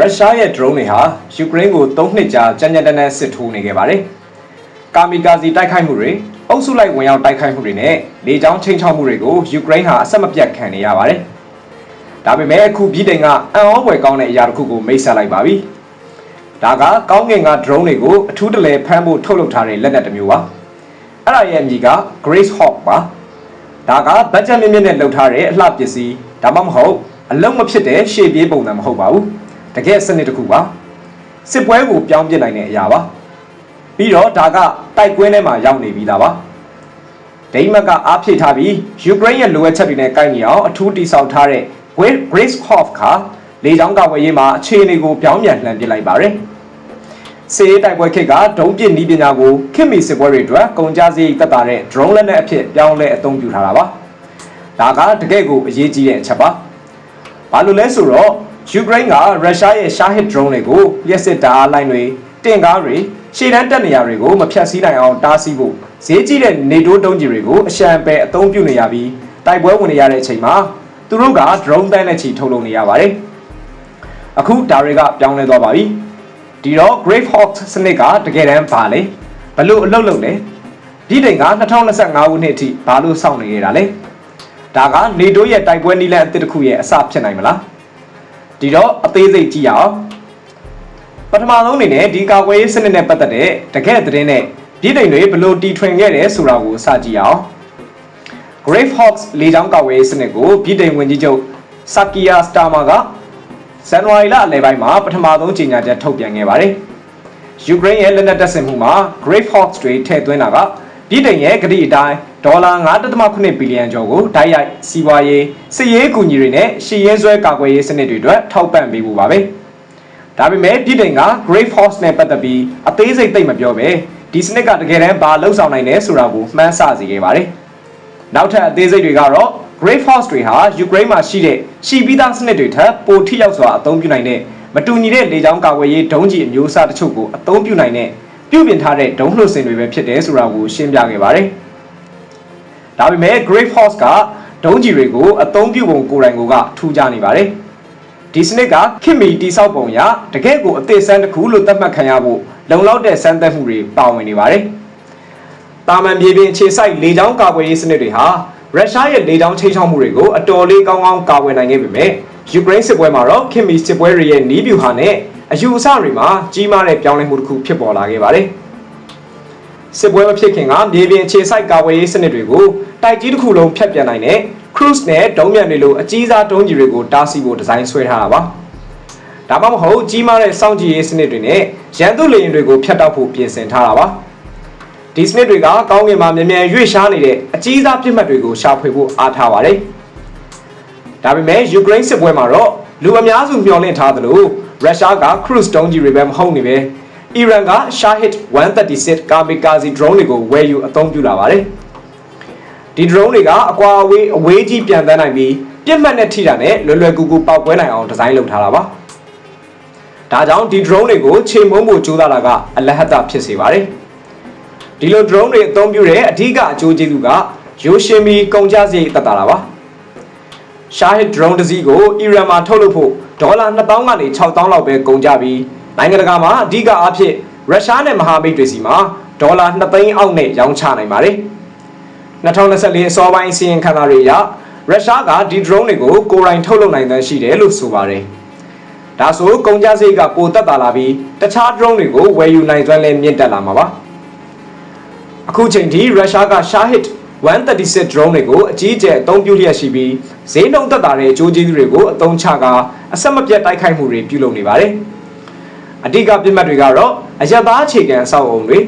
ရုရှားရဲ့ drone တွေဟာယူကရိန်းကို၃နှစ်ကြာကြမ်းကြမ်းတမ်းတမ်းစစ်ထိုးနေခဲ့ပါတယ်။ကာမီကာဇီတိုက်ခိုက်မှုတွေအုပ်စုလိုက်ဝင်ရောက်တိုက်ခိုက်မှုတွေနဲ့လေကြောင်းချိန်ချောက်မှုတွေကိုယူကရိန်းဟာအဆက်မပြတ်ခံနေရပါတယ်။ဒါပေမဲ့အခုပြည်တိုင်ကအံ့ဩဖွယ်ကောင်းတဲ့အရာတစ်ခုကိုမိတ်ဆက်လိုက်ပါပြီ။ဒါကကောင်းကင်က drone တွေကိုအထူးတလဲဖမ်းဖို့ထုတ်လုပ်ထားတဲ့လက်နက်တစ်မျိုးပါ။အဲ့ဒါရဲ့အမည်က Grace Hawk ပါ။ဒါကဘတ်ဂျက်မြင့်မြင့်နဲ့လုပ်ထားတဲ့အလှပစ္စည်းဒါမှမဟုတ်အလုံးမဖြစ်တဲ့ရှေ့ပြေးပုံစံမဟုတ်ပါဘူး။ တကယ်စနစ်တစ်ခုပါစစ်ပွဲကိုပြောင်းပြစ်နိုင်တဲ့အရာပါပြီးတော့ဒါကတိုက်ကွင်းထဲမှာရောက်နေပြီးသားပါဒိမတ်ကအားဖြည့်ထားပြီးယူကရိန်းရဲ့လိုအပ်ချက်တွေနဲ့ကိုက်ညီအောင်အထူးတိစောက်ထားတဲ့ Grace Hof ခါလေကြောင်းကာကွယ်ရေးမှာအခြေအနေကိုပြောင်းပြန်လှန်ပစ်လိုက်ပါတယ်စေးတိုက်ပွဲခေတ်ကဒုံးပစ်နီးပညာကိုခင်မီစစ်ပွဲတွေအတွက်ကုန်ကြစည်တက်တာတဲ့ drone လက်နက်အဖြစ်ပြောင်းလဲအသုံးပြုထားတာပါဒါကတကယ့်ကိုအရေးကြီးတဲ့အချက်ပါဘာလို့လဲဆိုတော့ ယူကရိန်းကရုရှားရဲ့ Shahid drone တွေကိုလျှက်စစ်ဓာတ်အားလိုင်းတွေတင်ကားတွေရှေ့တန်းတက်နေရာတွေကိုမဖြတ်စည်းနိုင်အောင်တားဆီးဖို့ဈေးကြီးတဲ့နေတိုးတုံးကြီးတွေကိုအရှံပယ်အသုံးပြုနေရပြီးတိုက်ပွဲဝင်နေရတဲ့အချိန်မှာသူတို့က drone တန်းနဲ့ချီထုတ်လုပ်နေရပါတယ်။အခုဒါတွေကပြောင်းလဲသွားပါပြီ။ဒီတော့ Grave Hawk စနစ်ကတကယ်တမ်းဘာလဲဘလို့အလုပ်လုပ်လဲဒီတိမ်က2025ခုနှစ်အထိဘာလို့စောင့်နေကြတာလဲဒါကနေတိုးရဲ့တိုက်ပွဲနည်းလမ်းအသစ်တစ်ခုရဲ့အစဖြစ်နိုင်မလား ဒီတော့အသေးစိတ်ကြည့်ရအောင်ပထမဆုံးအနေနဲ့ဒီကာကွယ်ရေးစနစ်နဲ့ပတ်သက်တဲ့တကယ်သတင်းနဲ့ပြည်တိုင်တွေဘလို့တီထွင်ခဲ့တယ်ဆိုတာကိုစကြည့်အောင် Grave Hawks လေကြောင်းကာကွယ်ရေးစနစ်ကိုပြည်တိုင်ဝင်ကြီးချုပ် Sakia Starmer ကဇန်နဝါရီလအလယ်ပိုင်းမှာပထမဆုံးကြေညာချက်ထုတ်ပြန်ခဲ့ပါတယ်။ယူကရိန်းရဲ့လက်နက်တပ်ဆင်မှုမှာ Grave Hawks တွေထည့်သွင်းတာက ပြည်တိုင်ရဲ့ဂတိအတိုင်းဒေါ်လာ9.8ဘီလီယံကျော်ကိုတိုက်ရိုက်စီးပွားရေးစစ်ရေးအကူအညီတွေနဲ့ရှေ့ရဲဆွဲကာကွယ်ရေးစနစ်တွေအတွက်ထောက်ပံ့ပေးဖို့ပါပဲ။ဒါပေမဲ့ပြည်တိုင်က Grave Hawks နဲ့ပတ်သက်ပြီးအသေးစိတ်သိမ့်မပြောပဲဒီစနစ်ကတကယ်တမ်းဘာလှုပ်ဆောင်နိုင်လဲဆိုတာကိုမှန်းဆစေခဲ့ပါတယ်။နောက်ထပ်အသေးစိတ်တွေကတော့ Great Force တွေဟာယူကရိန်းမှာရှိတဲ့ရှီပြီးသားစနစ်တွေထက်ပိုထိရောက်စွာအသုံးပြုနိုင်တဲ့မတူညီတဲ့လေကြောင်းကာကွယ်ရေးဒုံးကျည်အမျိုးအစားတချို့ကိုအသုံးပြုနိုင်တဲ့ ပြုပြင်ထားတဲ့ဒုံးလှုပ်စင်တွေပဲဖြစ်တယ်ဆိုတာကိုရှင်းပြခဲ့ပါတယ်။ဒါပေမဲ့ Great Force ကဒုံးကျည်တွေကိုအသုံးပြုပုံကိုယ်တိုင်ကထူးခြားနေပါတယ်။ဒီစနစ်ကခင်မီတိဆောက်ပုံရတကယ့်ကိုအသေးစမ်းတစ်ခုလို့သတ်မှတ်ခံရဖို့လုံလောက်တဲ့စမ်းသပ်မှုတွေပါဝင်နေပါတယ်။တာမန်မြေပြင်အခြေစိုက်လေကြောင်းကာကွယ်ရေးစနစ်တွေဟာရုရှားရဲ့လေကြောင်းချိန်ချောက်မှုတွေကိုအတော်လေးကောင်းကောင်းကာကွယ်နိုင်ခဲ့ပေမဲ့ယူကရိန်းစစ်ပွဲမှာတော့ခင်မီစစ်ပွဲတွေရဲ့နီးဗျူဟာနဲ့ အယူအဆတွေမှာကြီးမားတဲ့ပြောင်းလဲမှုတစ်ခုဖြစ်ပေါ်လာခဲ့ပါတယ်။စစ်ပွဲမဖြစ်ခင်ကမြေပြင်အခြေစိုက်ကာကွယ်ရေးစနစ်တွေကိုတိုက်ကြီးတစ်ခုလုံးဖျက်ပြန်နိုင်တဲ့ cruise နဲ့ဒုံးမြန်တွေလိုအကြီးစားဒုံးကြီးတွေကိုတားဆီးဖို့ဒီဇိုင်းဆွဲထားတာပါ။ဒါမှမဟုတ်ကြီးမားတဲ့စောင့်ကြည့်ရေးစနစ်တွေနဲ့ရန်သူလေယာဉ်တွေကိုဖျက်တောက်ဖို့ပြင်ဆင်ထားတာပါ။ဒီစနစ်တွေကကောင်းကင်မှာမြန်မြန်ရွေ့ရှားနေတဲ့အကြီးစားပြစ်မှတ်တွေကိုရှာဖွေဖို့အားထားပါတယ်။ဒါပေမဲ့ယူကရိန်းစစ်ပွဲမှာတော့ လူအများစုမျှော်လင့်ထားသလိုရုရှားက cruise ဒုံးကြီးတွေပဲမဟုတ်နေပဲအီရန်က Shahid 136 kamikaze drone တွေကိုဝယ်ယူအသုံးပြုလာပါတယ်။ဒီ drone တွေကအကွာအဝေးအဝေးကြီးပြန်တန်းနိုင်ပြီးပြစ်မှတ်နဲ့ထိတာနဲ့လွယ်လွယ်ကူကူပေါက်ကွဲနိုင်အောင်ဒီဇိုင်းလုပ်ထားတာပါ။ဒါကြောင့်ဒီ drone တွေကိုချိန်မုံဖို့ကြိုးစားတာကအလဟတ်တာဖြစ်စေပါတယ်။ဒီလို drone တွေအသုံးပြုတဲ့အဓိကအကျိုးကျေးဇူးကရိုးရှင်းပြီးကုန်ကျစရိတ်သက်သာတာပါ။ Shahid drone တစ်စီးကိုအီရန်မှာထုတ်လုပ်ဖို့ဒေါ်လာ2000ကနေ6000လောက်ပဲကုန်ကြပြီးနိုင်ငံတကာမှာအဓိကအားဖြင့်ရုရှားနဲ့မဟာမိတ်တွေစီမှာဒေါ်လာ2သိန်းအောက်နဲ့ရောင်းချနိုင်ပါတယ်။2024အစောပိုင်းစီရင်ခံစာတွေအရရုရှားကဒီ drone တွေကိုကိုယ်တိုင်ထုတ်လုပ်နိုင်တဲ့ရှိတယ်လို့ဆိုပါတယ်။ဒါဆိုကုန်ကျစရိတ်ကပိုတက်တာလာပြီးတခြား drone တွေကိုဝယ်ယူနိုင်စွမ်းလည်းမြင့်တက်လာမှာပါ။အခုချိန်ထိရုရှားက Shahid 136 drone တွေကိုအကြီးအကျယ်အသုံးပြုလျက်ရှိပြီးဈေးနှုန်းသက်သာတဲ့အကျိုးကျေးဇူးတွေကိုအသုံးချကာအဆက်မပြတ်တိုက်ခိုက်မှုတွေပြုလုပ်နေပါတယ်။အဓိကပြစ်မှတ်တွေကတော့အယက်သားအခြေခံအဆောက်အုံတွေ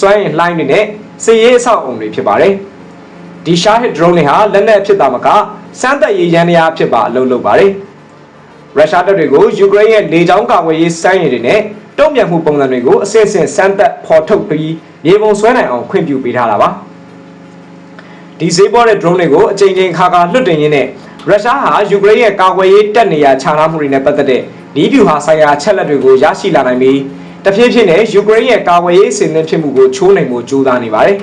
စွမ်းရည်လှိုင်းတွေနဲ့စစ်ရေးအဆောက်အုံတွေဖြစ်ပါတယ်။ဒီ Shahid drone တွေဟာလက်နက်ဖြစ်တာမကစမ်းသပ်ရေးရန်ရာဖြစ်ပါအလုပ်လုပ်ပါတယ်။ရုရှားတပ်တွေကိုယူကရိန်းရဲ့လေကြောင်းကာကွယ်ရေးစမ်းရည်တွေနဲ့တုံ့ပြန်မှုပုံစံတွေကိုအစစ်အဆင့်စမ်းသပ်ဖော်ထုတ်ပြီးမြေပုံဆွဲနိုင်အောင်ခွင့်ပြုပေးထားတာပါ။ ဒီဈေးပေါ်တဲ့ drone တွေကိုအချိန်ချင်းခါခါလွှတ်တင်ရင်းနဲ့ရုရှားဟာယူကရိန်းရဲ့ကာကွယ်ရေးတပ်နေရာခြားနားမှုတွေနဲ့ပတ်သက်တဲ့နီးဗျူဟာဆိုင်ရာချက်လက်တွေကိုရရှိလာနိုင်ပြီးတဖြည်းဖြည်းနဲ့ယူကရိန်းရဲ့ကာကွယ်ရေးအစီအစဉ်ဖြစ်မှုကိုချိုးနိုင်မှုကြိုးစားနေပါတယ်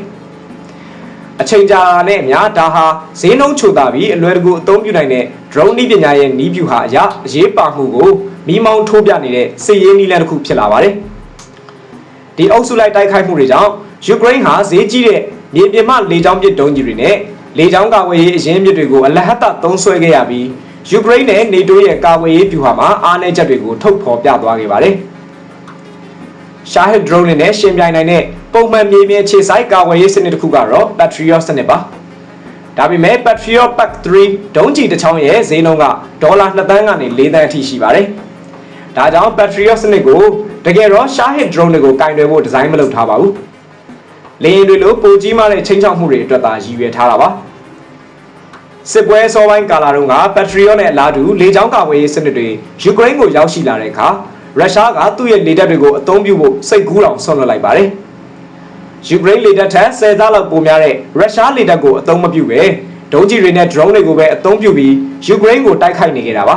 ။အချိန်ကြာနဲ့အများဒါဟာဈေးနှုန်းချိုတာပြီးအလွယ်တကူအသုံးပြုနိုင်တဲ့ drone နည်းပညာရဲ့နီးဗျူဟာအရအရေးပါမှုကိုမိမောင်းထိုးပြနေတဲ့စစ်ရေးနည်းလမ်းတစ်ခုဖြစ်လာပါတယ်။ဒီအုပ်စုလိုက်တိုက်ခိုက်မှုတွေကြောင့်ယူကရိန်းဟာဈေးကြီးတဲ့ မြေပြင်မှလေကြောင်းပစ်ဒုံးကြီးတွေနဲ့လေကြောင်းကာကွယ်ရေးအရင်းမြစ်တွေကိုအလဟတ်တသုံးဆွဲခဲ့ရပြီးယူကရိန်းနဲ့နေတိုးရဲ့ကာကွယ်ရေးဗျူဟာမှာအားနည်းချက်တွေကိုထုတ်ဖော်ပြသွားခဲ့ပါတယ်။ရှာဟစ်ဒရုန်းနဲ့ရှင်ပြိုင်နိုင်တဲ့ပုံမှန်မြေပြင်ခြေဆိုင်ကာကွယ်ရေးစနစ်တစ်ခုကတော့ Patriot စနစ်ပါ။ဒါပေမဲ့ Patriot Pack 3ဒုံးကျည်တစ်ချောင်းရဲ့ဈေးနှုန်းကဒေါ်လာ2သန်းကနေ4သန်းအထိရှိပါတယ်။ဒါကြောင့် Patriot စနစ်ကိုတကယ်တော့ Shahid drone တွေကိုကင်တွယ်ဖို့ဒီဇိုင်းမလုပ်ထားပါဘူး။ လေယာဉ်တွေလိုပိုကြီးမားတဲ့ချိန်ချောက်မှုတွေအတွက်သာရည်ရွယ်ထားတာပါ။စစ်ပွဲစောပိုင်းကာလတုန်းက Patriot နဲ့အလားတူလေကြောင်းကာကွယ်ရေးစနစ်တွေယူကရိန်းကိုရောက်ရှိလာတဲ့အခါရုရှားကသူ့ရဲ့လေတပ်တွေကိုအသုံးပြုဖို့စိတ်ကူးတောင်ဆွန့်လွတ်လိုက်ပါတယ်။ယူကရိန်းလေတပ်ထက်10ဆလောက်ပိုများတဲ့ရုရှားလေတပ်ကိုအသုံးမပြုပဲဒုံးကျည်တွေနဲ့ drone တွေကိုပဲအသုံးပြုပြီးယူကရိန်းကိုတိုက်ခိုက်နေကြတာပါ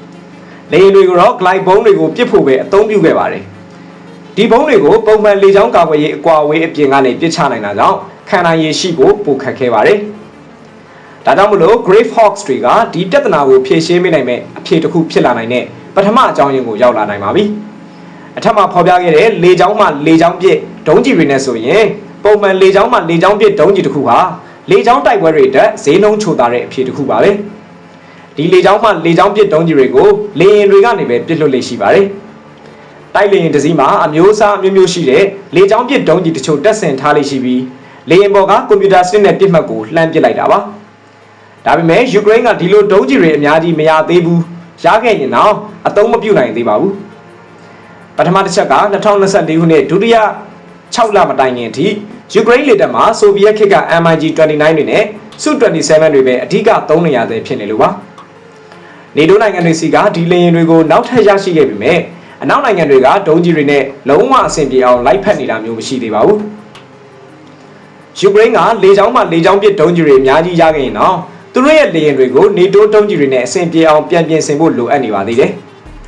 ။လေယာဉ်တွေကိုတော့ glide ဘုံးတွေကိုပစ်ဖို့ပဲအသုံးပြုခဲ့ပါတယ်။ ဒီဘုံးတွေကိုပုံမှန်လေကြောင်းကာကွယ်ရေးအကွာအဝေးအပြင်ကနေပစ်ချနိုင်တာကြောင့်ခံနိုင်ရည်ရှိဖို့ပိုခက်ခဲပါတယ်။ဒါကြောင့်မလို့ Grave Hawks တွေကဒီပြဿနာကိုဖြေရှင်းမိနိုင်မဲ့အဖြေတစ်ခုဖြစ်လာနိုင်တဲ့ပထမအကြောင်းရင်းကိုရောက်လာနိုင်ပါပြီ။အထက်မှာဖော်ပြခဲ့တဲ့လေကြောင်းမှလေကြောင်းပစ်ဒုံးကျည်တွေနဲ့ဆိုရင်ပုံမှန်လေကြောင်းမှလေကြောင်းပစ်ဒုံးကျည်တစ်ခုဟာလေကြောင်းတိုက်ပွဲတွေတက်ဈေးနှုန်းချိုတာတဲ့အဖြေတစ်ခုပါပဲ။ဒီလေကြောင်းမှလေကြောင်းပစ်ဒုံးကျည်တွေကိုလေယာဉ်တွေကနေပဲပစ်လွှတ်လေရှိပါတယ်။ တိုက်လေယာဉ်တစ်စီးမှာအမျိုးအစားအမျိုးမျိုးရှိတဲ့လေကြောင်းပစ်ဒုံးကျည်တချို့တက်ဆင်ထားလေရှိပြီးလေယာဉ်ပေါ်ကကွန်ပျူတာစနစ်နဲ့ပြစ်မှတ်ကိုလှမ်းပစ်လိုက်တာပါ။ဒါပေမဲ့ယူကရိန်းကဒီလိုဒုံးကျည်တွေအများကြီးမရသေးဘူးရခဲ့ရင်တော့အသုံးမပြုနိုင်သေးပါဘူးပထမတစ်ချက်က2024ခုနှစ်ဒုတိယ6လမတိုင်ခင်အထိယူကရိန်းလေတပ်မှာဆိုဗီယက်ခေတ်က MiG-29 တွေနဲ့ Su-27 တွေပဲအဓိကသုံးနေရသေးဖြစ်နေလို့ပါနေတိုးနိုင်ငံတွေစီကဒီလေယာဉ်တွေကိုနောက်ထပ်ရရှိခဲ့ပေမဲ့ အနောက်နိုင်ငံတွေကဒုံးကြီးတွေနဲ့လုံးဝအဆင်ပြေအောင်လိုက်ဖက်နေတာမျိုးမရှိသေးပါဘူးယူကရိန်းကလေကြောင်းမှလေကြောင်းပစ်ဒုံးကြီးတွေအများကြီးရခဲ့ရင်တော့သူတို့ရဲ့လေယာဉ်တွေကိုနေတိုးတုံးကြီးတွေနဲ့အဆင်ပြေအောင်ပြန်ပြင်ဆင်ဖို့လိုအပ်နေပါသေးတယ်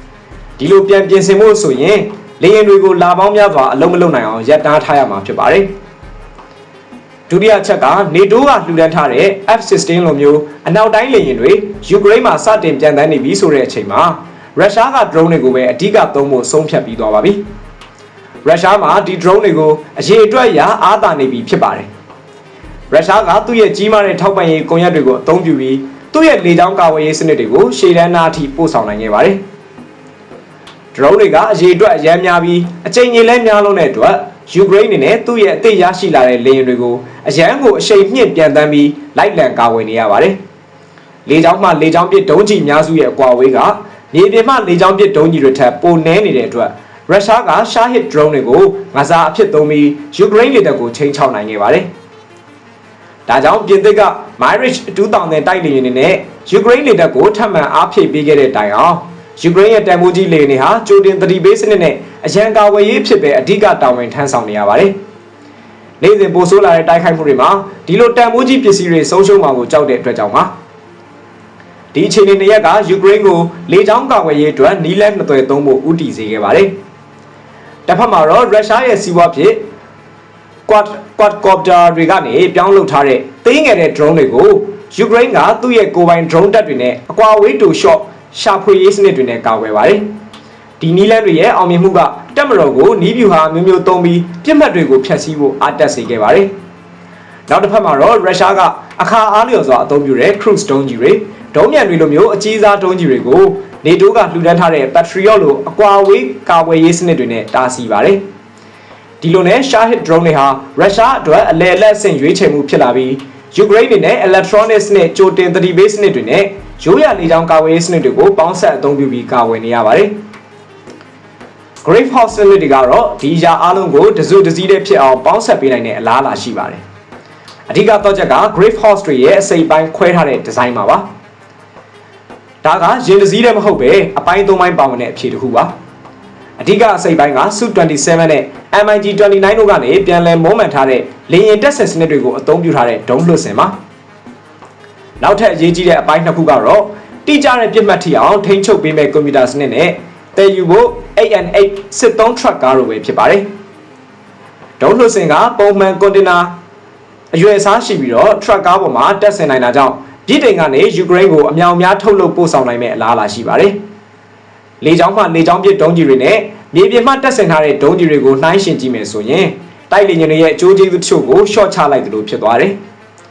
။ဒီလိုပြန်ပြင်ဆင်ဖို့ဆိုရင်လေယာဉ်တွေကိုလာပေါင်းများစွာအလုံးမလုံးနိုင်အောင်ရပ်တားထားရမှာဖြစ်ပါတယ်။ဒုတိယချက်ကနေတိုးကလှူဒန်းထားတဲ့ F-16 လိုမျိုးအနောက်တိုင်းလေယာဉ်တွေယူကရိန်းမှာစတင်ပြန်တန်းနေပြီဆိုတဲ့အချိန်မှာ ရုရှားက drone တွေကိုပဲအဓိကသုံးဖို့ဆုံးဖြတ်ပြီးသွားပါပြီ။ရုရှားမှာဒီ drone တွေကိုအရေးအတွက်ရအားသာနေပြီဖြစ်ပါတယ်ရုရှားကသူ့ရဲ့ကြီးမားတဲ့ထောက်ပံ့ရေးကွန်ရက်တွေကိုအသုံးပြုပြီးသူ့ရဲ့လေကြောင်းကာဝေးရေးစနစ်တွေကိုရှေ့တန်းနာအထိပို့ဆောင်နိုင်ခဲ့ပါတယ်။ drone တွေကအရေးအတွက်အရန်များပြီးအချိန်ကြီးလဲများလုံးတဲ့အတွက်ယူကရိန်းအနေနဲ့သူ့ရဲ့အသိရရှိလာတဲ့လေယာဉ်တွေကိုအရန်ကိုအရှိန်မြင့်ပြန်တမ်းပြီးလိုက်လံကာဝေးနေရပါတယ်။လေကြောင်းမှလေကြောင်းပစ်ဒုံးကျည်များစုရဲ့အကွာအဝေးက မြေပြင်မှလေကြောင်းပစ်ဒုံးကျည်တွေထက်ပိုနည်းနေတဲ့အတွက်ရုရှားကရှာဟစ် drone တွေကိုငါးစားအဖြစ်သုံးပြီးယူကရိန်းလေတပ်ကိုချိန်ချောက်နိုင်ခဲ့ပါတယ်။ဒါကြောင့်ပြင်သစ်က Mirage 2000တိုက်လေယာဉ်တွေနဲ့ယူကရိန်းလေတပ်ကိုထပ်မံအားဖြည့်ပေးခဲ့တဲ့တိုင်အောင်ယူကရိန်းရဲ့တန်ဖိုးကြီးလေယာဉ်တွေဟာကြိုတင်သတိပေးစနစ်နဲ့အရန်ကာဝယ်ရေးဖြစ်ပဲအဓိကတာဝန်ထမ်းဆောင်နေရပါတယ်။နေ့စဉ်ပိုဆိုးလာတဲ့တိုက်ခိုက်မှုတွေမှာဒီလိုတန်ဖိုးကြီးပစ္စည်းတွေဆုံးရှုံးမှာကိုကြောက်တဲ့အတွက်ကြောင့်ပါ။ ဒီအခြေအနေတွေရကယူကရိန်းကိုလေကြောင်းကာဝယ်ရေးအတွက်နီးလန်းမသွယ်သုံးဖို့ဥတီစေခဲ့ပါတယ်။တစ်ဖက်မှာတော့ရုရှားရဲ့စီးပွားဖြစ် quad quadcopter တွေကနေပြောင်းလုပ်ထားတဲ့သိငယ်တဲ့ drone တွေကိုယူကရိန်းကသူ့ရဲ့ကိုယ်ပိုင် drone တပ်တွေနဲ့အကွာဝေးတူ shot ရှာဖွေရေးစနစ်တွေနဲ့ကာကွယ်ပါတယ်။ဒီနီးလန်းတွေရဲ့အောင်မြင်မှုကတက်မတော်ကိုနီးဗျူဟာမျိုးမျိုးသုံးပြီးပြစ်မှတ်တွေကိုဖျက်ဆီးဖို့အားတက်စေခဲ့ပါတယ်။ နောက်တစ်ဖက်မှာတော့ရုရှားကအခါအားလျော်စွာအသုံးပြုတဲ့ cruise ဒုံးကြီးတွေဒုံးမြန်တွေလိုမျိုးအကြီးစားဒုံးကြီးတွေကိုနေတိုးကလှူဒန်းထားတဲ့ Patriot လိုအကွာဝေးကာကွယ်ရေးစနစ်တွေနဲ့တားဆီးပါတယ်။ဒီလိုနဲ့ Shahid drone တွေဟာရုရှားအတွက်အလဲအလက်ဆင့်ရွေးချယ်မှုဖြစ်လာပြီးယူကရိန်းတွေနဲ့ electronics နဲ့ကြိုတင်သတိပေးစနစ်တွေနဲ့ရိုးရာနေကြောင်းကာကွယ်ရေးစနစ်တွေကိုပေါင်းဆက်အသုံးပြုပြီးကာကွယ်နေရပါတယ်။ Grave House စနစ်တွေကတော့ဒီအရာအလုံးကိုတစုတစည်းတည်းဖြစ်အောင်ပေါင်းဆက်ပေးနိုင်တဲ့အလားအလာရှိပါတယ်။ အဓိကတော့ချက်က Grave House တွေရဲ့အစိပ်ပိုင်းခွဲထားတဲ့ဒီဇိုင်းပါပါ။ဒါကရင်တစည်းတည်းမဟုတ်ပဲအပိုင်းသုံးပိုင်းပါဝင်တဲ့အဖြေတစ်ခုပါ။အဓိကအစိပ်ပိုင်းက Su-27 နဲ့ MiG-29 တို့ကနေပြန်လည်မုံမှန်ထားတဲ့လေယာဉ်တက်ဆက်စနစ်တွေကိုအသုံးပြုထားတဲ့ဒုံးလွှတ်စင်ပါနောက်ထပ်အရေးကြီးတဲ့အပိုင်းနှစ်ခုကတော့တိကျတဲ့ပြစ်မှတ်ထိအောင်ထိန်းချုပ်ပေးမဲ့ကွန်ပျူတာစနစ်နဲ့တည်ယူဖို့ AN8 စစ်သုံး truck ကားတို့ပဲဖြစ်ပါတယ်ဒုံးလွှတ်စင်ကပုံမှန်ကွန်တိန်နာ အရွယ်အစားရှိပြီးတော့ truck ကားပေါ်မှာတက်ဆင်နိုင်တာကြောင့်ပြည်တိုင်ကနေယူကရိန်းကိုအမြောင်များထုတ်လုပ်ပို့ဆောင်နိုင်မဲ့အလားအလာရှိပါတယ်။ဒလေကြောင်းမှလေကြောင်းပစ်ဒုံးကျည်တွေနဲ့မြေပြင်မှတက်ဆင်ထားတဲ့ဒုံးကျည်တွေကိုနှိုင်းယှဉ်ကြည့်မယ်ဆိုရင်တိုက်လေယာဉ်တွေရဲ့အကျိုးကျေးဇူးတချို့ကိုရှော့ချလိုက်သလိုဖြစ်သွားတယ်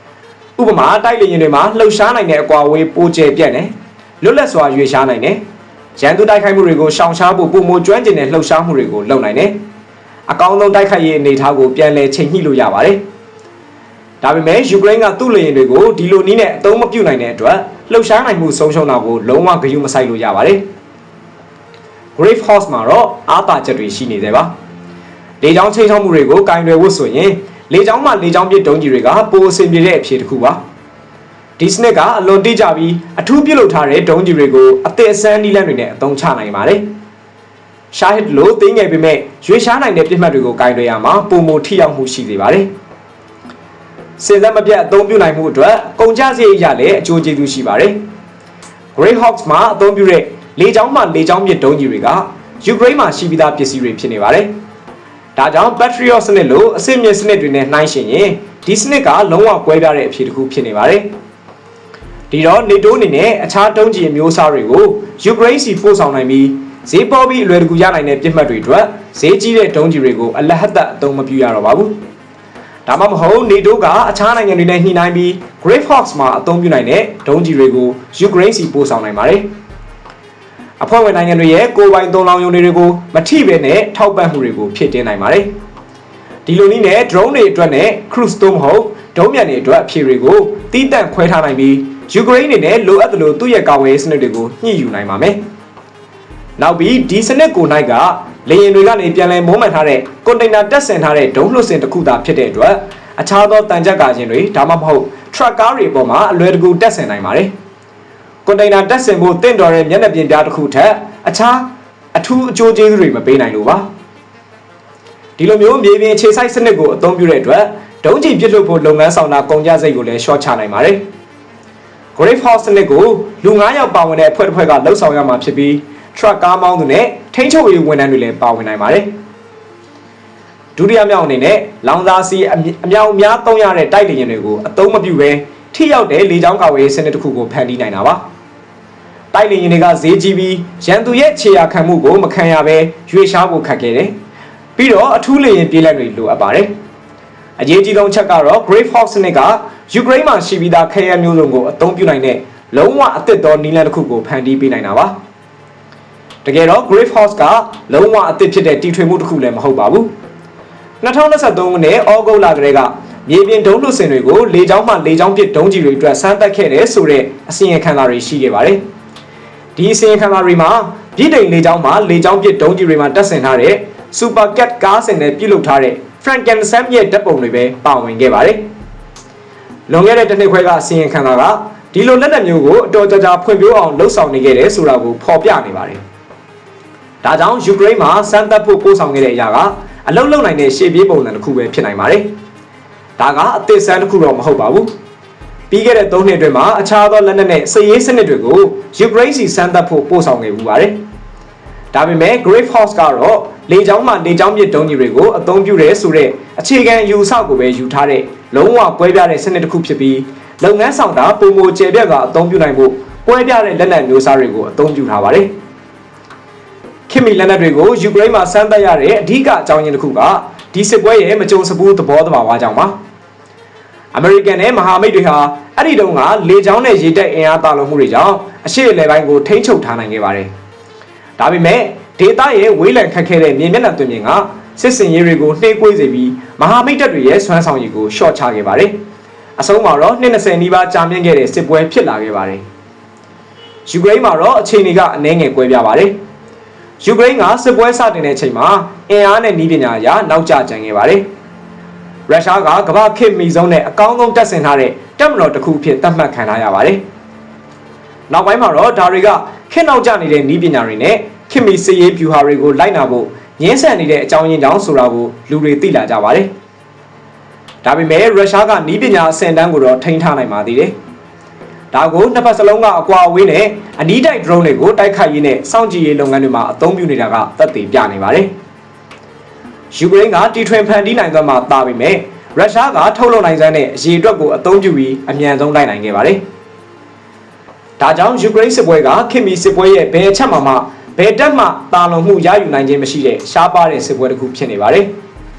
။ဥပမာတိုက်လေယာဉ်တွေမှာလှုပ်ရှားနိုင်တဲ့အကွာအဝေးပိုကျယ်ပြန့်တယ်။လွတ်လပ်စွာရွေ့ရှားနိုင်တယ်။ရန်သူတိုက်ခိုက်မှုတွေကိုရှောင်ရှားဖို့ပုံမကျွမ်းကျင်တဲ့လှုပ်ရှားမှုတွေကိုလုပ်နိုင်တယ်။အကောင်းဆုံးတိုက်ခိုက်ရေးအနေအထားကိုပြန်လည်ချိန်ညှိလို့ရပါတယ်။ ဒါပေမဲ့ယူကရိန်းကသူ့လေယာဉ်တွေကိုဒီလိုနည်းနဲ့အသုံးမပြုနိုင်တဲ့အတွက်လှုပ်ရှားနိုင်မှုဆုံးရှုံးတာကိုလုံးဝဂရုမစိုက်လို့ရပါတယ်။ Grave Horse မှာတော့အားသာချက်တွေရှိနေသေးပါ။လေကြောင်းချိန်ချောက်မှုတွေကိုကင်တွယ်ဖို့ဆိုရင်လေကြောင်းမှလေကြောင်းပစ်ဒုံးကြီးတွေကပိုအဆင်ပြေတဲ့အဖြေတစ်ခုပါ။ဒီစနစ်ကအလွန်တိကျပြီးအထူးပြုလုပ်ထားတဲ့ဒုံးကြီးတွေကိုအသက်အဆန်းနီးလန်းတွေနဲ့အသုံးချနိုင်ပါတယ်။ရှာဟစ်လိုသိငယ်ပေမဲ့ရွေရှားနိုင်တဲ့ပြစ်မှတ်တွေကိုကင်တွယ်ရမှာပုံမထိရောက်မှုရှိစေပါတယ်။ စင်စက်မပြတ်အသုံးပြုနိုင်မှုအတွက်ကုန်ကျစရိတ်ရလည်းအကျိုးကျေးဇူးရှိပါတယ်။ Grey Hawks မှာအသုံးပြုတဲ့လေကြောင်းမှလေကြောင်းပစ်ဒုံးကြီးတွေကယူကရိန်းမှာရှိပြီးသားပစ္စည်းတွေဖြစ်နေပါတယ်။ဒါကြောင့် Patriot စနစ်လိုအစစ်မြစ်စနစ်တွေနဲ့နှိုင်းယှဉ်ရင်ဒီစနစ်ကလုံးဝကွဲပြားတဲ့အဖြစ်တစ်ခုဖြစ်နေပါတယ်။ဒီတော့ NATO အနေနဲ့အခြားဒုံးကြီးအမျိုးအစားတွေကိုယူကရိန်းစီပို့ဆောင်နိုင်ပြီးဈေးပေါ်ပြီးအလွယ်တကူရနိုင်တဲ့ပြစ်မှတ်တွေအတွက်ဈေးကြီးတဲ့ဒုံးကြီးတွေကိုအလဟတ်သက်အသုံးမပြုရတော့ပါဘူး။ ဒါမှမဟုတ် NATO ကအခြားနိုင်ငံတွေနဲ့ညှိနှိုင်းပြီး Grey Hawks မှာအသုံးပြုနိုင်တဲ့ဒုံးကြီးတွေကိုယူကရိန်းစီပို့ဆောင်နိုင်ပါတယ်။အဖွဲ့ဝင်နိုင်ငံတွေရဲ့ကိုယ်ပိုင်သုံးလောင်ယုံတွေကိုမထိပဲနဲ့ထောက်ပံ့မှုတွေကိုဖြစ်တင်နိုင်ပါတယ်။ဒီလိုနည်းနဲ့ drone တွေအတွက်နဲ့ cruise တို့မဟုတ်ဒုံးမြန်တွေအတွက်အဖြေတွေကိုတီးတန့်ခွဲထားနိုင်ပြီးယူကရိန်းအနေနဲ့လိုအပ်သလိုသူ့ရဲ့ကာဝေးစနစ်တွေကိုညှိယူနိုင်ပါမယ်။နောက်ပြီးဒီစနစ်ကိုနိုင်က လေယာဉ်တွေကနေပြန်လည်မိုးမှန်ထားတဲ့ကွန်တိန်နာတက်ဆင်ထားတဲ့ဒုံးလွှတ်စင်တစ်ခုသာဖြစ်တဲ့အတွက်အခြားသောတန်ကြပ်ကာခြင်းတွေဒါမှမဟုတ် truck ကားတွေပေါ်မှာအလွယ်တကူတက်ဆင်နိုင်ပါတယ်။ကွန်တိန်နာတက်ဆင်ဖို့တင့်တော်တဲ့မျက်နှာပြင်ပြားတစ်ခုထက်အခြားအထူးအကျိုးကျေးဇူးတွေမပေးနိုင်လို့ပါ။ဒီလိုမျိုးမြေပြင်အခြေစိုက်စနစ်ကိုအသုံးပြုတဲ့အတွက်ဒုံးကျည်ပစ်လွှတ်ဖို့လုပ်ငန်းဆောင်တာကုန်ကျစရိတ်ကိုလည်းရှော့ချနိုင်ပါတယ်။ Great House စနစ်ကိုလူ9ယောက်ပါဝင်တဲ့အဖွဲ့တစ်ဖွဲ့ကလှုပ်ဆောင်ရမှာဖြစ်ပြီး truck ကားမောင်းသူနဲ့ ထိန်းချုပ်ရေးဝန်ထမ်းတွေလည်းပါဝင်နိုင်ပါတယ်။ဒုတိယမြောက်အနေနဲ့လောင်စာစီအမြောက်အများသုံးရတဲ့တိုက်လေယာဉ်တွေကိုအသုံးမပြုဘဲထိရောက်တဲ့လေကြောင်းကာဝေးစနစ်တစ်ခုကိုဖန်တီးနိုင်တာပါ။တိုက်လေယာဉ်တွေကဈေးကြီးပြီးရန်သူရဲ့ခြေရာခံမှုကိုမခံရဘဲရွေရှားဖို့ခက်ခဲတယ်။ပြီးတော့အထူးလေယာဉ်ပြေးလက်တွေလိုအပ်ပါတယ်။အရေးကြီးဆုံးချက်ကတော့ Great Hawk စနစ်ကယူကရိန်းမှာရှိပြီးသားခဲယမ်းမျိုးစုံကိုအသုံးပြုနိုင်တဲ့လုံးဝအသစ်သောနည်းလမ်းတစ်ခုကိုဖန်တီးပေးနိုင်တာပါ။ တကယ်တော့ Grave House ကလုံးဝအသစ်ဖြစ်တဲ့တီထွင်မှုတစ်ခုလည်းမဟုတ်ပါဘူး2023ခုနှစ်ဩဂုတ်လကတည်းကမြေပြင်ဒုံးလွှတ်စင်တွေကိုလေကြောင်းမှလေကြောင်းပစ်ဒုံးကြီးတွေအတွက်စမ်းသပ်ခဲ့တယ်ဆိုတဲ့အစီရင်ခံစာတွေရှိခဲ့ပါတယ်ဒီအစီရင်ခံစာတွေမှာပြည်တိုင်လေကြောင်းမှာလေကြောင်းပစ်ဒုံးကြီးတွေမှာတက်ဆင်ထားတဲ့ Super Cat ကားစင်နဲ့ပြုလုပ်ထားတဲ့ Frankenstein ရဲ့တပ်ပုံတွေပဲပါဝင်ခဲ့ပါတယ်လွန်ခဲ့တဲ့တစ်နှစ်ခွဲကအစီရင်ခံစာကဒီလိုလက်နက်မျိုးကိုအတော်ကြာကြာဖွံ့ဖြိုးအောင်လှုပ်ဆောင်နေခဲ့တယ်ဆိုတာကိုဖော်ပြနေပါတယ် ဒါကြောင့်ယူကရိန်းမှာစမ်းသပ်ဖို့ပို့ဆောင်ခဲ့တဲ့အရာကအလုတ်လုံနိုင်တဲ့ရှေ့ပြေးပုံစံတစ်ခုပဲဖြစ်နိုင်ပါတယ်။ဒါကအသစ်ဆန်းတစ်ခုတော့မဟုတ်ပါဘူး။ပြီးခဲ့တဲ့၃နှစ်အတွင်းမှာအခြားသောလက်နက်နဲ့စစ်ရေးစနစ်တွေကိုယူကရိန်းစီစမ်းသပ်ဖို့ပို့ဆောင်ခဲ့မှုပါတယ်။ဒါပေမဲ့ Grave House ကတော့လေကြောင်းမှလေကြောင်းပစ်ဒုံးကြီးတွေကိုအသုံးပြုရဲဆိုတဲ့အခြေခံယူဆကိုပဲယူထားတဲ့လုံးဝကွဲပြားတဲ့စနစ်တစ်ခုဖြစ်ပြီးလုပ်ငန်းဆောင်တာပုံမကျေပြက်ကအသုံးပြုနိုင်ဖို့ကွဲပြားတဲ့လက်နက်မျိုးစားတွေကိုအသုံးပြုထားပါတယ်။ ခင်မီလက်နက်တွေကိုယူကရိန်းမှာစမ်းသပ်ရတဲ့အဓိကအကြောင်းရင်းတစ်ခုကဒီစစ်ပွဲရဲ့မကြုံစဘူးသဘောတဘာဝကြောင့်ပါအမေရိကန်နဲ့မဟာမိတ်တွေဟာအဲ့ဒီတုန်းကလေကြောင်းနဲ့ရေတပ်အင်အားတာလုံမှုတွေကြောင့်အရှိအလဲပိုင်းကိုထိန်းချုပ်ထားနိုင်ခဲ့ပါတယ်ဒါပေမဲ့ဒေတာရဲ့ဝေးလံခတ်ခဲတဲ့မြေမျက်နှာသွင်ပြင်ကစစ်စင်ရေးတွေကိုနှိမ့်ကွေးစေပြီးမဟာမိတ်တပ်တွေရဲ့ဆွမ်းဆောင်ရည်ကိုရှော့ချခဲ့ပါတယ်အဆုံးမှာတော့220နီးပါးကြာမြင့်ခဲ့တဲ့စစ်ပွဲဖြစ်လာခဲ့ပါတယ်ယူကရိန်းမှာတော့အခြေအနေကအနည်းငယ်ကွဲပြားပါတယ် ယူကရိန်းကစစ်ပွဲစတင်တဲ့အချိန်မှာအင်အားနဲ့နည်းပညာအရနောက်ကျကျန်ခဲ့ပါတယ်။ရုရှားကကမ္ဘာခေတ်မီဆုံးနဲ့အကောင်းဆုံးတပ်ဆင်ထားတဲ့တပ်မတော်တစ်ခုဖြစ်သတ်မှတ်ခံထားရပါတယ်။နောက်ပိုင်းမှာတော့ဒါတွေကခေတ်နောက်ကျနေတဲ့နည်းပညာတွေနဲ့ခေတ်မီစစ်ရေးဗျူဟာတွေကိုလိုက်နာဖို့ငင်းဆန်နေတဲ့အကြောင်းရင်းကြောင့်ဆိုတာကိုလူတွေသိလာကြပါတယ်။ဒါပေမဲ့ရုရှားကနည်းပညာအဆင့်တန်းကိုတော့ထိန်းထားနိုင်ပါသေးတယ်။ ဒါကိုနှစ်ဖက်စလုံးကအကွာအဝေးနဲ့အနီးတိုက် drone တွေကိုတိုက်ခိုက်ရင်းနဲ့စောင့်ကြည့်ရေးလုပ်ငန်းတွေမှာအသုံးပြုနေတာကသက်သေပြနေပါတယ်။ယူကရိန်းကတီထွင်ဖန်တီးနိုင်သွားမှသာပေမဲ့ရုရှားကထုတ်လုပ်နိုင်စမ်းတဲ့အရေးအတွက်ကိုအသုံးပြုပြီးအမြန်ဆုံးလိုက်နိုင်ခဲ့ပါတယ်။ဒါကြောင့်ယူကရိန်းစစ်ပွဲကခင်မီစစ်ပွဲရဲ့ဘယ်အချက်မှမှဘယ်တက်မှတာလွန်မှုရယူနိုင်ခြင်းမရှိတဲ့ရှားပါတဲ့စစ်ပွဲတစ်ခုဖြစ်နေပါတယ်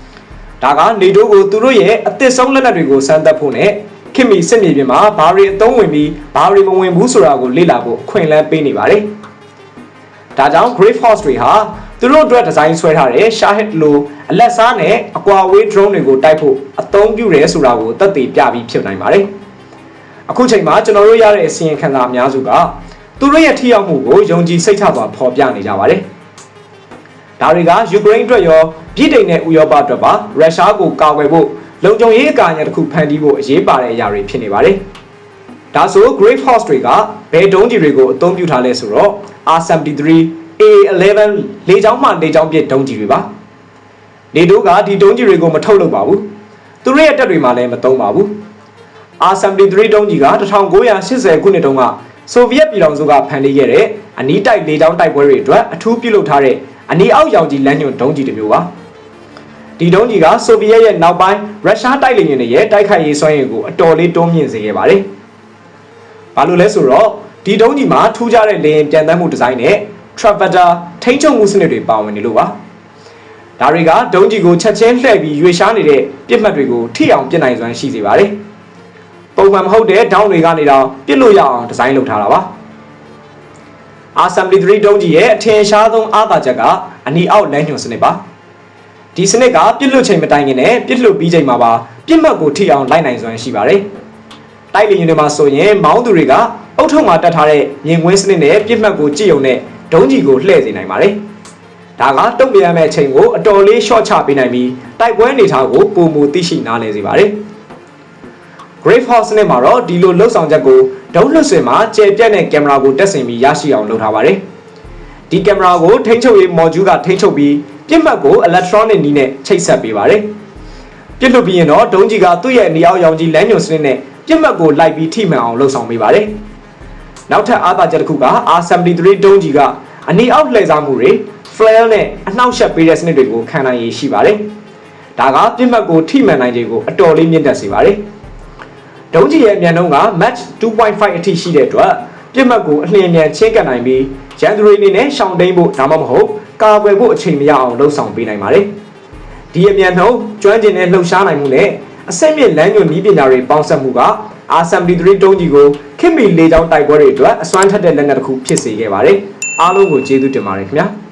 ။ဒါကနေတိုးကိုသူတို့ရဲ့အသစ်ဆုံးလက်နက်တွေကိုစမ်းသပ်ဖို့နဲ့ ခင်မီစစ်မြေပြင်မှာဘာတွေအသုံးဝင်ပြီးဘာတွေမဝင်ဘူးဆိုတာကိုလေ့လာဖို့အခွင့်အလမ်းပေးနေပါတယ်။ဒါကြောင့် Great Force တွေဟာသူတို့အတွက်ဒီဇိုင်းဆွဲထားတဲ့ Shahid လိုအလက်စားနဲ့အကွာဝေး drone တွေကိုတိုက်ဖို့အသုံးပြုတယ်ဆိုတာကိုသက်သေပြပြီးဖြစ်နိုင်ပါတယ်။အခုချိန်မှာကျွန်တော်တို့ရတဲ့အစီရင်ခံစာအများစုကသူတို့ရဲ့ထိရောက်မှုကိုယုံကြည်စိတ်ချစွာဖော်ပြနေကြပါတယ်။ဒါတွေကယူကရိန်းအတွက်ရောပြည်တိန်နဲ့ဥရောပအတွက်ပါရုရှားကိုကာကွယ်ဖို့ လုံခြုံရေးအကာအရံတစ်ခုဖန်တီးဖို့အရေးပါတဲ့အရာတွေဖြစ်နေပါတယ်။ဒါဆို Great Force တွေကဘယ်ဒုံးကြီးတွေကိုအသုံးပြုထားလဲဆိုတော့ R73 A11 လေကြောင်းမှလေကြောင်းပစ်ဒုံးကြီးတွေပါ။နေတိုးကဒီဒုံးကြီးတွေကိုမထုတ်လုပ်ပါဘူး။သူတို့ရဲ့တပ်တွေမှလည်းမသုံးပါဘူး။ R73 ဒုံးကြီးက1980ခုနှစ်တုန်းကဆိုဗီယက်ပြည်ထောင်စုကဖန်တီးခဲ့တဲ့အနီးတိုက်လေကြောင်းတိုက်ပွဲတွေအတွက်အထူးပြုလုပ်ထားတဲ့အနီးအောက်ရောင်ကြီးလမ်းညွှန်ဒုံးကြီးတစ်မျိုးပါ ဒီဒုံးကြီးကဆိုဗီယက်ရဲ့နောက်ပိုင်းရုရှားတိုက်လေယာဉ်တွေရဲ့တိုက်ခိုက်ရေးစွမ်းရည်ကိုအတော်လေးတွန်းမြင့်စေခဲ့ပါတယ်ဘာလို့လဲဆိုတော့ဒီဒုံးကြီးမှာထူးခြားတဲ့လေယာဉ်ပြန်တမ်းမှုဒီဇိုင်းနဲ့ Trapper ထိန်းချုပ်မှုစနစ်တွေပါဝင်နေလို့ပါဒါတွေကဒုံးကြီးကိုချက်ချင်းလှည့်ပြီးရွေရှားနေတဲ့ပြစ်မှတ်တွေကိုထိအောင်ပြစ်နိုင်စွမ်းရှိစေပါတယ်ပုံမှန်မဟုတ်တဲ့ဒေါင်းတွေကနေတော့ပြစ်လို့ရအောင်ဒီဇိုင်းလုပ်ထားတာပါ R73 ဒုံးကြီးရဲ့အထင်ရှားဆုံးအားသာချက်ကအနီအောက်လမ်းညွှန်စနစ်ပါ ဒီစနစ်ကပြစ်လွတ်ချိန်မတိုင်ခင်နဲ့ပြစ်လွတ်ပြီးချိန်မှာပါပြစ်မှတ်ကိုထိအောင်လိုက်နိုင်စွမ်းရှိပါတယ်တိုက်လေယာဉ်တွေမှာဆိုရင်မောင်းသူတွေကအုတ်ထုံမှာတက်ထားတဲ့မြင်ကွင်းစနစ်နဲ့ပြစ်မှတ်ကိုကြည့်ုံနဲ့ဒုံးကြီးကိုလှည့်စေနိုင်ပါတယ်ဒါကတုံ့ပြန်မဲ့အချိန်ကိုအတော်လေး short ချပေးနိုင်ပြီးတိုက်ပွဲအနေထားကိုပုံမူသိရှိနားလည်စေပါတယ် Great Force နဲ့မှာတော့ဒီလိုလှုပ်ဆောင်ချက်ကိုဒုံးလွှတ်စင်မှာကျယ်ပြန့်တဲ့ကင်မရာကိုတက်ဆင်ပြီးရရှိအောင်လုပ်ထားပါတယ်။ဒီကင်မရာကိုထိန်းချုပ်ရေး module ကထိန်းချုပ်ပြီး ပြစ်မှတ်ကို electronic နည်းနဲ့ချိတ်ဆက်ပေးပါတယ်။ပြစ်လွတ်ပြီးရင်တော့ဒုံးကြီးကသူ့ရဲ့နေအောင်ရောင်ကြီးလမ်းညွှန်စနစ်နဲ့ပြစ်မှတ်ကိုလိုက်ပြီးထိမှန်အောင်လှုပ်ဆောင်ပေးပါတယ်။နောက်ထပ်အားသာချက်တစ်ခုက R73 ဒုံးကြီးကအနီအောက်လှည့်စားမှုတွေ flare နဲ့အနှောက်အယှက်ပေးတဲ့စနစ်တွေကိုခံနိုင်ရရှိပါတယ်။ဒါကပြစ်မှတ်ကိုထိမှန်နိုင်ခြင်းကိုအတော်လေးမြင့်တက်စေပါတယ်။ဒုံးကြီးရဲ့အမြန်နှုန်းက match 2.5အထိရှိတဲ့အတွက်ပြစ်မှတ်ကိုအလျင်မြန်ချင်းကပ်နိုင်ပြီးရန်သူတွေအနေနဲ့ရှောင်တိန်ဖို့ဒါမှမဟုတ် ကာကွယ်ဖို့အချိန်မရအောင်လှုံ့ဆော်ပေးနိုင်ပါတယ်။ဒီအမြန်နှုန်းကျွမ်းကျင်တဲ့လှုပ်ရှားနိုင်မှုနဲ့အစိမ့်မြင့်လမ်းညွှန်နည်းပညာတွေပေါင်းစပ်မှုက R73 ဒုံးကြီးကိုခင်မီလေကြောင်းတိုက်ပွဲတွေအတွက်အစွမ်းထက်တဲ့လက်နက်တစ်ခုဖြစ်စေခဲ့ပါတယ်။အားလုံးကိုကျေးဇူးတင်ပါတယ်ခင်ဗျာ။